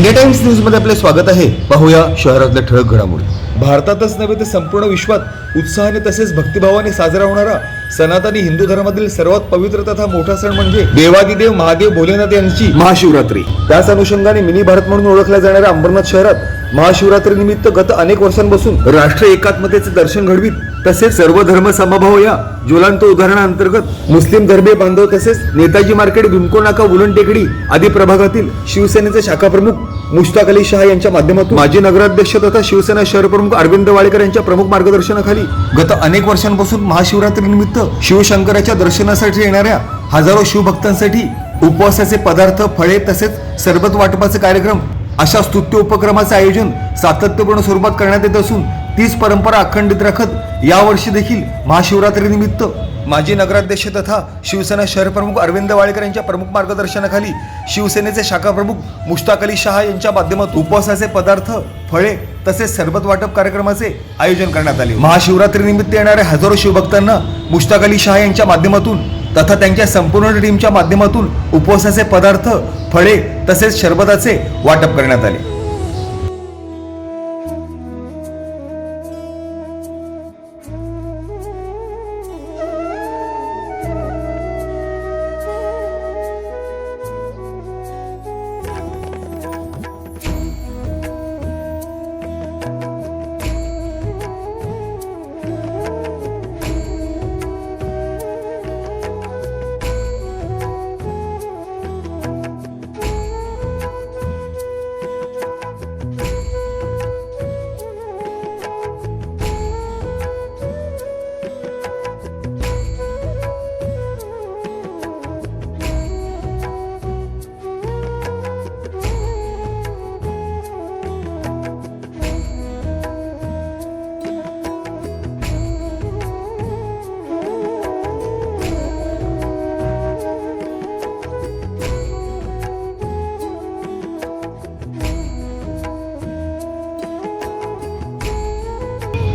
India times न्यूजमध्ये आपले स्वागत आहे. पाहूया शहरातल्या ठळक घडामोडी. भारतातच नव्हे तर संपूर्ण विश्वात उत्साहाने तसेच भक्तिभावाने साजरा होणारा सनातनी हिंदू धर्मातील सर्वात पवित्र तथा मोठा सण म्हणजे देवादिदेव महादेव भोलेनाथ यांची महाशिवरात्री. त्याच अनुषंगाने मिनी भारत म्हणून ओळखल्या जाणाऱ्या अंबरनाथ शहरात महाशिवरात्री निमित्त गत अनेक वर्षांपासून राष्ट्रीय एकात्मतेचे दर्शन घडवीत तसेच सर्व धर्म समभाव या ज्वलंत उदाहरणांतर्गत मुस्लिम धर्मीय बांधव तसेच नेताजी मार्केट भीमको नाका उलन टेकडी आदी प्रभागातील शिवसेनेचे शाखा प्रमुख मुश्ताक अली शहा यांच्या माध्यमातून माजी नगराध्यक्ष तथा शिवसेना शहर प्रमुख अरविंद वाळेकर यांच्या प्रमुख मार्गदर्शनाखाली गत अनेक वर्षांपासून महाशिवरात्रीनिमित्त शिवशंकराच्या दर्शनासाठी येणाऱ्या हजारो शिवभक्तांसाठी उपवासाचे पदार्थ फळे तसेच सरबत वाटपाचे कार्यक्रम अशा स्तुत्य उपक्रमाचे आयोजन सातत्यपूर्ण स्वरूपात करण्यात येत असून तीच परंपरा अखंडित राखत यावर्षी देखील महाशिवरात्री निमित्त. माजी नगराध्यक्ष तथा शिवसेना शहर प्रमुख अरविंद वाळेकर यांच्या प्रमुख मार्गदर्शनाखाली शिवसेनेचे शाखा प्रमुख मुश्ताक अली शहा यांच्या माध्यमातून उपवासाचे पदार्थ फळे तसेच सरबत वाटप कार्यक्रमाचे आयोजन करण्यात आले. महाशिवरात्री निमित्त येणाऱ्या हजारो शिवभक्तांना मुश्ताक अली शहा यांच्या माध्यमातून तथा त्यांच्या संपूर्ण टीमच्या माध्यमातून उपवासाचे पदार्थ फळे तसेच शरबताचे वाटप करण्यात आले.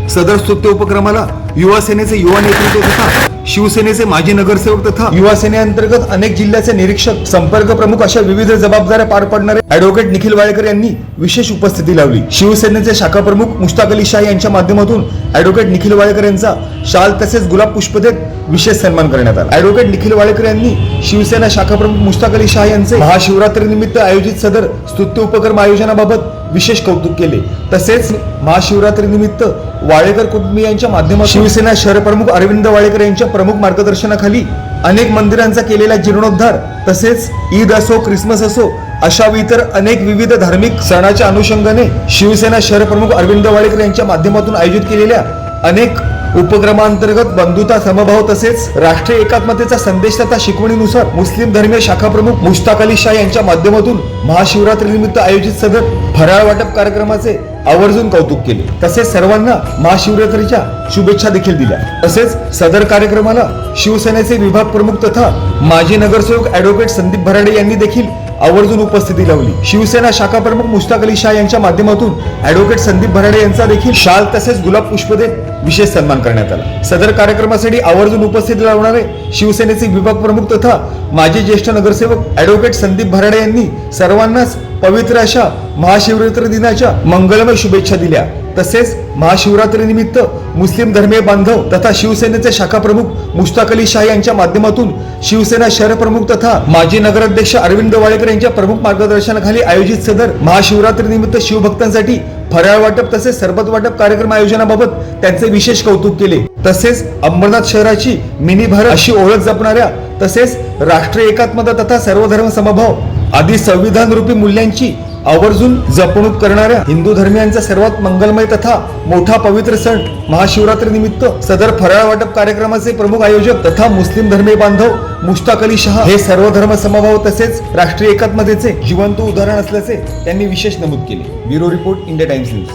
सदर स्तुत्य उपक्रमाला युवा सेनेचे युवा नेतृत्व तथा शिवसेनेचे माजी नगरसेवक तथा युवा सेनेअंतर्गत अनेक जिल्ह्याचे निरीक्षक संपर्क प्रमुख अशा विविध जबाबदाऱ्या पार पाडणारे ऍडव्होकेट निखिल वाळेकर यांनी विशेष उपस्थिती लावली. शिवसेनेचे शाखा प्रमुख मुश्ताक अली शाह यांच्या माध्यमातून ऍडव्होकेट निखिल वाळेकर यांचा शाल तसेच गुलाब पुष्प देत विशेष सन्मान करण्यात आला. ऍडव्होकेट निखिल वाळेकर यांनी शिवसेना शाखा प्रमुख मुश्ताक अली शाह यांचे महाशिवरात्री निमित्त आयोजित सदर स्तुत्य उपक्रम आयोजनाबाबत विशेष कौतुक केले. तसेच महाशिवरात्री निमित्त वाळेकर कुटुंबियांच्या माध्यमातून शिवसेना शहर प्रमुख अरविंद वाळेकर यांच्या प्रमुख मार्गदर्शनाखाली अनेक मंदिरांचा केलेला जीर्णोद्धार तसेच ईद असो क्रिसमस असो अशा इतर अनेक विविध धार्मिक सणाच्या अनुषंगाने शिवसेना शहर प्रमुख अरविंद वाळेकर यांच्या माध्यमातून आयोजित केलेल्या अनेक उपक्रमांतर्गत बंधुता समभाव तसेच राष्ट्रीय एकात्मतेचा संदेश तथा शिकवणीनुसार मुस्लिम धर्मीय शाखा प्रमुख मुश्ताक अली शाह यांच्या माध्यमातून महाशिवरात्री निमित्त आयोजित सदर फराळ वाटप कार्यक्रमाचे आवर्जून कौतुक केले. तसेच सर्वांना महाशिवरात्रीच्या शुभेच्छा देखील दिल्या. तसेच सदर कार्यक्रमाला शिवसेनेचे विभाग प्रमुख तथा माजी नगरसेवक ऍडव्होकेट संदीप भराडे यांनी देखील आवर्जून उपस्थिती लावली. शिवसेना शाखा प्रमुख मुश्ताक अली शाह यांच्या माध्यमातून ऍडव्होकेट संदीप भराडे यांचा देखील शाल तसेच गुलाब पुष्प देत विशेष सन्मान करण्यात आला. सदर कार्यक्रमासाठी आवर्जून उपस्थिती लावणारे शिवसेनेचे विभाग प्रमुख तथा माजी ज्येष्ठ नगरसेवक ऍडव्होकेट संदीप भराडे यांनी सर्वांनाच पवित्र अशा महाशिवरात्री दिनाच्या मंगलमय शुभेच्छा दिल्या. तसेच महाशिवरात्री निमित्त मुस्लिम धर्मीय बांधव तथा शिवसेनेचे शाखा प्रमुख मुश्ताक अली शाह यांच्या माध्यमातून शिवसेना शहर प्रमुख तथा माजी नगराध्यक्ष अरविंद वाळेकर यांच्या प्रमुख मार्गदर्शनाखाली आयोजित सदर महाशिवरात्री निमित्त शिवभक्तांसाठी फराळ वाटप तसेच सरबत वाटप कार्यक्रम आयोजनाबाबत त्यांचे विशेष कौतुक केले. तसेच अंबरनाथ शहराची मिनी भारत अशी ओळख जपणाऱ्या तसेच राष्ट्रीय एकात्मता तथा सर्वधर्म समभाव आदी संविधान रूपी मूल्यांची आवर्जून जपणूक करणाऱ्या हिंदू धर्मियांचा सर्वात मंगलमय तथा मोठा पवित्र सण महाशिवरात्री निमित्त सदर फराळ वाटप कार्यक्रमाचे प्रमुख आयोजक तथा मुस्लिम धर्मीय बांधव मुश्ताक अली शहा हे सर्व धर्म समभाव तसेच राष्ट्रीय एकात्मतेचे जिवंत उदाहरण असल्याचे त्यांनी विशेष नमूद केले. Bureau report India Times news.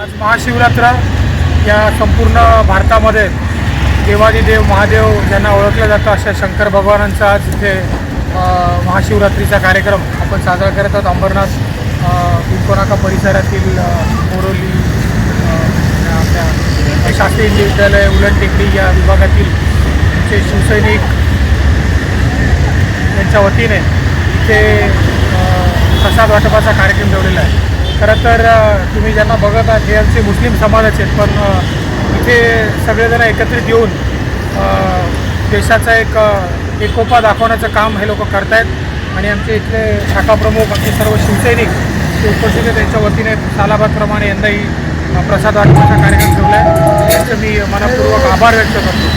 आज महाशिवरात्र या संपूर्ण भारतामध्ये देवादिदेव महादेव ज्यांना ओळखलं जातं अशा शंकर भगवानांचा आज इथे महाशिवरात्रीचा कार्यक्रम आपण साजरा करत आहोत. अंबरनाथ अ, परिसरातील बोरोली आपल्या शास्त्रीय विद्यालय उलट टेकडी या विभागातील जे शिवसैनिक यांच्या वतीने इथे प्रसाद वाटपाचा कार्यक्रम ठेवलेला आहे. खरं तर तुम्ही ज्यांना बघत आहात हे आमचे मुस्लिम समाजाचे आहेत पण इथे सगळेजण एकत्रित येऊन देशाचा एक एकोपा दाखवण्याचं काम हे लोक करतायत. आणि आमचे इथले शाखा प्रमुख आमचे सर्व शिवसैनिक ते उपस्थित त्यांच्या वतीने सालाबादप्रमाणे यंदाही प्रसाद वाटपाचा कार्यक्रम ठेवला आहे त्यांचं मी मनपूर्वक आभार व्यक्त करतो.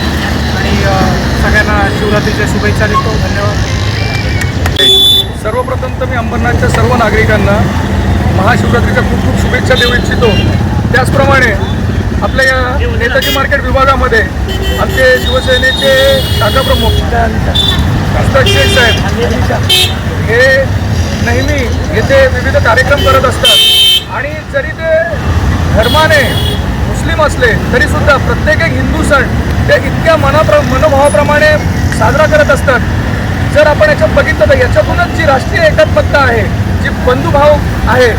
आणि सगळ्यांना शिवरात्रीच्या शुभेच्छा देतो. धन्यवाद. सर्वप्रथम तर मी अंबरनाथच्या सर्व नागरिकांना महाशिवरात्रीच्या खूप खूप शुभेच्छा देऊ इच्छितो. त्याचप्रमाणे आपल्या या नेताजी मार्केट विभागामध्ये आमचे शिवसेनेचे शाखाप्रमुख हस्तक शेख साहेब हे नेहमी येथे विविध कार्यक्रम करत असतात. आणि जरी ते धर्माने मुस्लिम असले तरीसुद्धा प्रत्येक एक हिंदू सण ते इतक्या मनाप्र मनोभावाप्रमाणे साजरा करत असतात. जर आपण याच्यात बघितलं तर याच्यातूनच जी राष्ट्रीय एकात्मकता आहे जी बंधुभाव आहे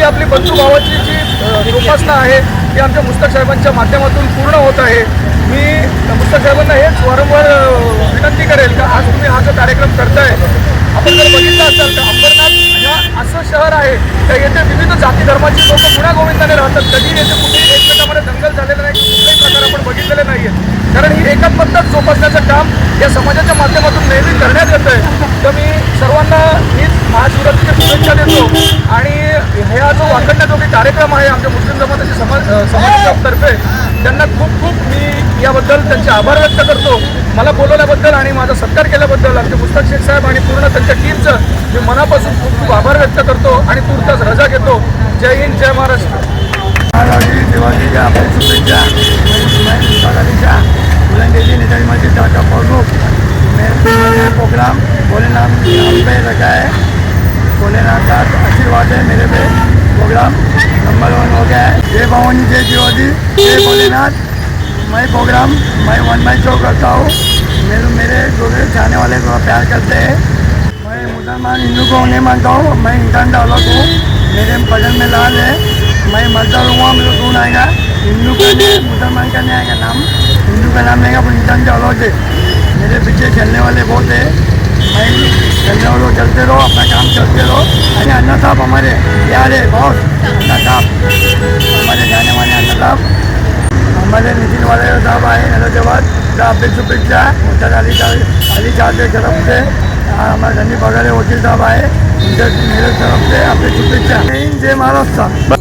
ही आपली बंधुभावाची जी अ, जोपासना आहे ती आमच्या मुस्तक साहेबांच्या माध्यमातून पूर्ण होत आहे. मी मुस्तक साहेबांना हेच वारंवार विनंती करेल का आज तुम्ही हा जो कार्यक्रम करताय आपण जर बघितलं असाल तर अंबरनाथ असं शहर आहे तर येथे विविध जाती धर्माची लोक गुण्यागोविंदाने राहतात. कधी येथे कुठेही एकमेकांमध्ये दंगल झालेलं नाही कुठलाही प्रकार आपण बघितलेले आहेत कारण ही एकात्मकता जोपासण्याचं काम या समाजाच्या माध्यमातून नेहमी करण्यात येत आहे तर मी सर्वांना हीच महाशिवरात्रीच्या शुभेच्छा देतो. आणि ह्या जो वाकडण्याजोगी कार्यक्रम आहे आमच्या मुस्लिम जमाताच्या समाज अ, समाजातर्फे त्यांना खूप खूप मी याबद्दल त्यांचे आभार व्यक्त करतो. मला बोलवल्याबद्दल आणि माझा सत्कार केल्याबद्दल आमचे पुस्तक शेख साहेब आणि पूर्ण त्यांच्या टीमचं मी मनापासून खूप खूप आभार व्यक्त करतो आणि तुर्तास रजा घेतो. जय हिंद जय महाराष्ट्र. दिवाळीच्या आपण शुभेच्छा दिवाळीच्या फुलंगेजी नेताजी मस्जिद का प्रमुख प्रोग्राम बोले नाम पे रखा है भोलेनाथ का आशीर्वाद है मेरे पे प्रोग्राम नंबर वन हो गया है। जय भवानी जय जीवादी जय भोलेनाथ मैं प्रोग्राम मैं वन माई शो करता हूँ मेरे मेरे जो जाने वाले को प्यार करते हैं। मैं मुसलमान हिंदू को नहीं मानता हूँ मैं इंसान का अलग हूँ मेरे भजन में लाल है। मैं मरता रहूँगा मेरे कौन आएगा। हिंदू का नहीं मुसलमान का नहीं आएगा नाम। हिंदू का नाम रहेगा पर इंसान का अलग है मेरे पीछे चलने वाले बहुत है। मैं चलने वालों चलते रहो अपना काम चलते रहो अरे अन्ना साहब हमारे प्यारे बॉस बहुत अन्ना साहब हमारे जाने माने अन्ना साहब हमारे नितिन वाले साहब आए हैदराबाद का आपले शुभेच्छा उत्तर अली अली साहब के तरफ से हाँ, हमारे धनी बघारे वकील साहब आए उनके मेरे तरफ से आपले शुभेच्छा जय जय महाराष्ट्र